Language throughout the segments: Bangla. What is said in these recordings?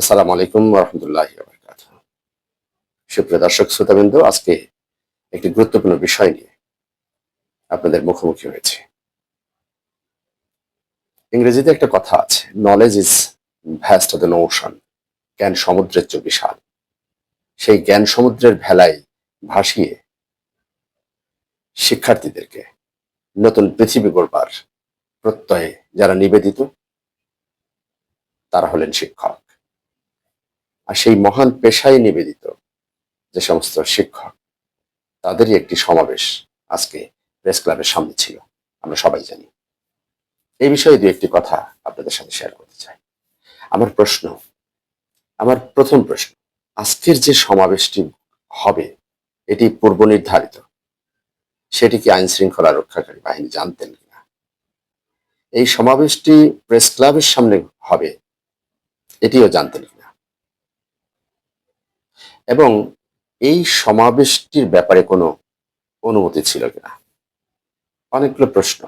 আসসালামু আলাইকুম রহমতুল্লাহ সুপ্রিয় দর্শক, শ্রোতাবৃন্দ, আজকে একটি গুরুত্বপূর্ণ বিষয় নিয়ে আপনাদের মুখোমুখি হয়েছে। ইংরেজিতে একটা কথা আছে knowledge is vast of the ocean জ্ঞান সমুদ্রের চেয়ে বিশাল। সেই জ্ঞান সমুদ্রের ভেলায় ভাসিয়ে শিক্ষার্থীদেরকে নতুন পৃথিবী গড়বার প্রত্যয়ে যারা নিবেদিত, তারা হলেন শিক্ষক। আর সেই মহান পেশায় নিবেদিত যে সমস্ত শিক্ষক, তাদেরই একটি সমাবেশ আজকে প্রেস ক্লাবের সামনে ছিল। আমরা সবাই জানি। এই বিষয়ে দু একটি কথা আপনাদের সাথে শেয়ার করতে চাই। আমার প্রশ্ন, আমার প্রথম প্রশ্ন, আজকের যে সমাবেশটি হবে, এটি পূর্ব নির্ধারিত? সেটি কি আইন শৃঙ্খলা রক্ষাকারী বাহিনী জানতেন কিনা? এই সমাবেশটি প্রেস ক্লাবের সামনে হবে, এটিও জানতেন কিনা? এবং এই সমাবেশটির ব্যাপারে কোনো অনুমতি ছিল কিনা? অনেকগুলো প্রশ্ন।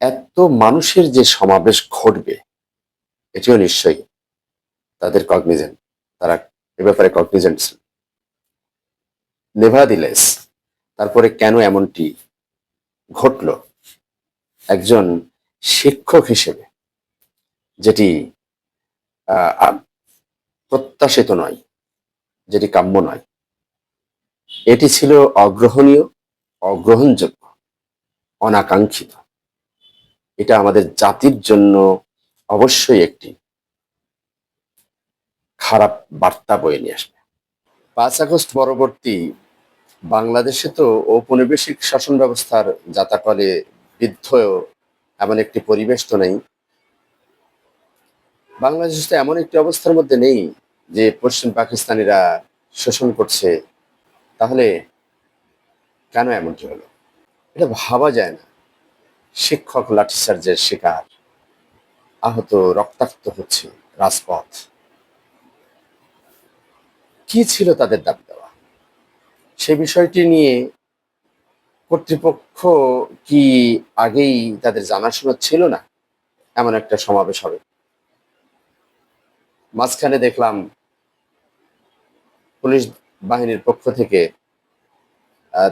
এত মানুষের যে সমাবেশ ঘটবে, এটিও নিশ্চয়ই তাদের কগনিজেন্ট তারা এ ব্যাপারে কগনিজেন্ট ছিল নেভাদিলেস তারপরে কেন এমনটি ঘটল? একজন শিক্ষক হিসেবে, যেটি প্রত্যাশিত নয়, যেটি কাম্য নয়। এটি ছিল অগ্রহণীয়, অগ্রহণযোগ্য, অনাকাঙ্ক্ষিত। এটা আমাদের জাতির জন্য অবশ্যই একটি খারাপ বার্তা বয়ে নিয়ে আসবে। পাঁচ আগস্ট পরবর্তী বাংলাদেশে তো ঔপনিবেশিক শাসন ব্যবস্থার যাতাকলে বিদ্ধ এমন একটি পরিবেশ তো নেই। বাংলাদেশ তো এমন একটি অবস্থার মধ্যে নেই যে পশ্চিম পাকিস্তানিরা শোষণ করছে, তাহলে কেন এমনটি হলো? এটা ভাবা যায় না। শিক্ষক লাঠিচার্জের শিকার, আহত, রক্তাক্ত হচ্ছে রাজপথ। কি ছিল তাদের দাবি দেওয়া? সে বিষয়টি নিয়ে কর্তৃপক্ষ কি আগেই তাদের জানাশোনা ছিল না? এমন একটা সমাবেশ হবে। মাঝখানে দেখলাম পুলিশ বাহিনীর পক্ষ থেকে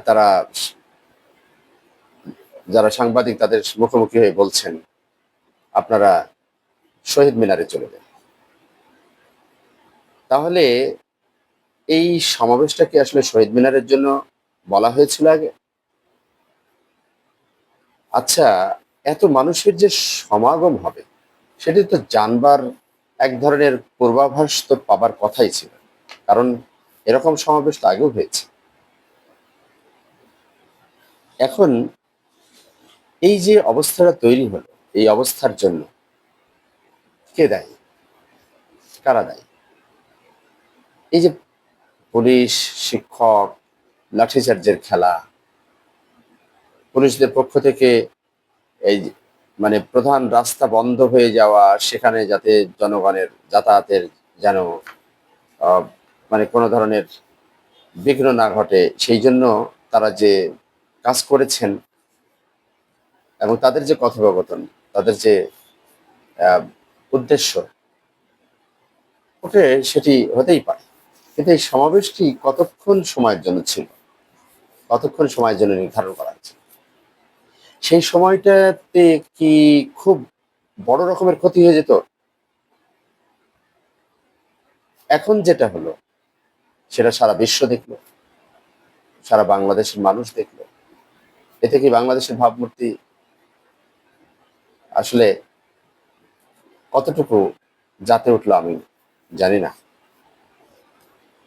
তারা যারা সাংবাদিক তাদের মুখোমুখি হয়ে বলছেন, আপনারা শহীদ মিনারে চলে যান। তাহলে এই সমাবেশটা কি আসলে শহীদ মিনারের জন্য বলা হয়েছিল আগে? আচ্ছা এত মানুষের যে সমাগম হবে, সেটি তো জানবার এক ধরনের পূর্বাভাস তো পাবার কথাই ছিল। কারণ এরকম সমাবেশ আগেও হয়েছে। এখন এই যে অবস্থাটা তৈরি হলো, এই অবস্থার জন্য কে দায়ী? কারা দায়ী? এই যে পুলিশ, শিক্ষক, লাঠিচার্জের খেলা, পুলিশদের পক্ষ থেকে এই মানে প্রধান রাস্তা বন্ধ হয়ে যাওয়া, সেখানে যাতে জনগণের যাতায়াতের যেন মানে কোনো ধরনের বিঘ্ন না ঘটে, সেই জন্য তারা যে কাজ করেছেন এবং তাদের যে কথোপকথন, তাদের যে উদ্দেশ্য ওকে সেটি হতেই পারে। কিন্তু এই সমাবেশটি কতক্ষণ সময়ের জন্য ছিল? কতক্ষণ সময়ের জন্য নির্ধারণ করা হয়েছে? সেই সময়টাতে কি খুব বড় রকমের ক্ষতি হয়ে যেত? এখন যেটা হলো সেটা সারা বিশ্ব দেখল, সারা বাংলাদেশের মানুষ দেখল। এতে কি বাংলাদেশের ভাবমূর্তি আসলে কতটুকু জাতে উঠল আমি জানি না।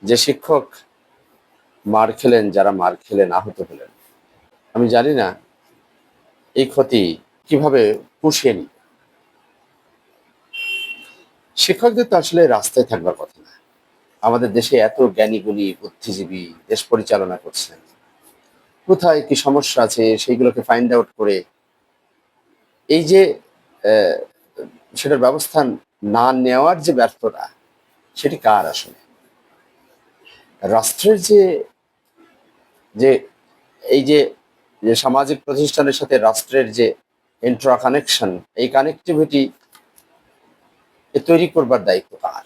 যে শিক্ষক মার খেলেন, যারা মার খেলেন, আহত হলেন, আমি জানি না এই ক্ষতি কীভাবে পুষিয়ে নি শিক্ষকদের তো আসলে রাস্তায় থাকবার কথা না। আমাদের দেশে এত জ্ঞানীগুণী, বুদ্ধিজীবী দেশ পরিচালনা করছেন। কোথায় কি সমস্যা আছে সেইগুলোকে ফাইন্ড আউট করে এই যে সেটার ব্যবস্থা না নেওয়ার যে ব্যর্থতা, সেটি কার আসলে? রাষ্ট্রের যে যে এই যে যে সামাজিক প্রতিষ্ঠানের সাথে রাষ্ট্রের যে ইন্ট্রা কানেকশন এই কানেক্টিভিটি তৈরি করবার দায়িত্ব কার?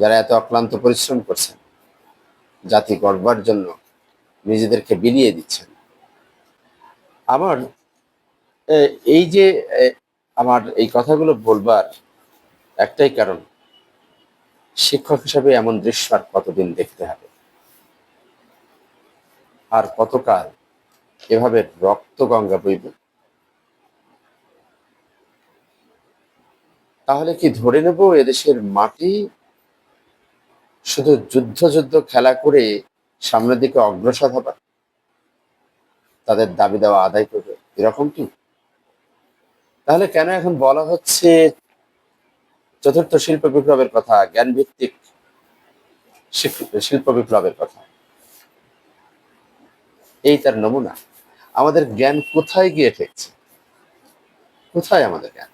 যারা এত অক্লান্ত পরিশ্রম করছেন, জাতি গড়বার জন্য নিজেদেরকে বিলিয়ে দিচ্ছেন। আমার এই যে আমার এই কথাগুলো বলবার একটাই কারণ, শিক্ষক হিসাবে এমন দৃশ্য আর কতদিন দেখতে হবে? আর কতকাল এভাবে রক্ত গঙ্গা বইবে? তাহলে কি ধরে নেব এদেশের মাটি শুধু যুদ্ধ যুদ্ধ খেলা করে সামনের দিকে অগ্রসর হবার। তাদের দাবি দেওয়া আদায় করবে। এরকম কি? তাহলে কেন এখন বলা হচ্ছে চতুর্থ শিল্প বিপ্লবের কথা জ্ঞান ভিত্তিক শিল্প বিপ্লবের কথা? এই তার নমুনা। আমাদের জ্ঞান কোথায় গিয়ে ঠেকছে? কোথায় আমাদের জ্ঞান?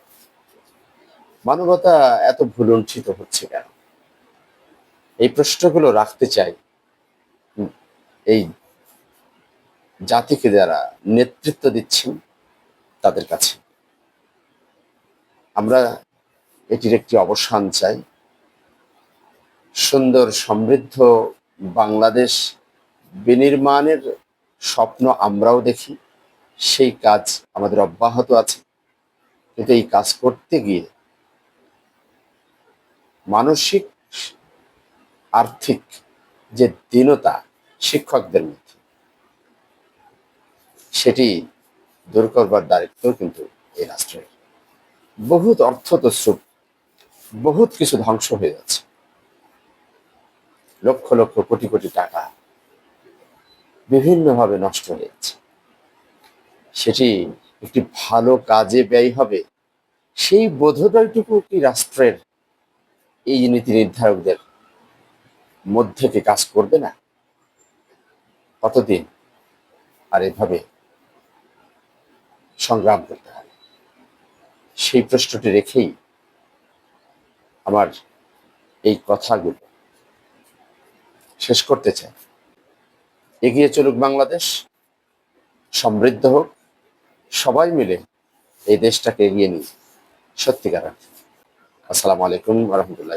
মানবতা এত ভুলুণ্ঠিত হচ্ছে কেন? এই প্রশ্নগুলো রাখতে চাই। এই জাতিকে যারা নেতৃত্ব দিচ্ছেন তাদের কাছে। আমরা এটির একটি অবসান চাই। সুন্দর সমৃদ্ধ বাংলাদেশ বিনির্মাণের স্বপ্ন আমরাও দেখি। সেই কাজ আমাদের অব্যাহত আছে। কিন্তু এই কাজ করতে গিয়ে মানসিক আর্থিক যে দীনতা শিক্ষকদের মধ্যে, সেটি দূর করবার দায়িত্ব কিন্তু এই রাষ্ট্রের। বহুত অর্থ তো তস্রুপ বহুত কিছু ধ্বংস হয়ে যাচ্ছে। লক্ষ লক্ষ কোটি কোটি টাকা বিভিন্নভাবে নষ্ট হয়ে যাচ্ছে। সেটি একটি ভালো কাজে ব্যয় হবে। সেই বোধোদয়টুকু কি রাষ্ট্রের এই নীতি নির্ধারকদের মধ্যে কি কাজ করবে না? কতদিন আর এভাবে সংগ্রাম করতে হবে। সেই প্রশ্নটি রেখেই আমার এই কথাগুলো শেষ করতে চাই। এগিয়ে চলুক বাংলাদেশ, সমৃদ্ধ হোক, সবাই মিলে এই দেশটাকে এগিয়ে নিই সত্যিকার। আসসালামু আলাইকুম রহমতুল্লাহ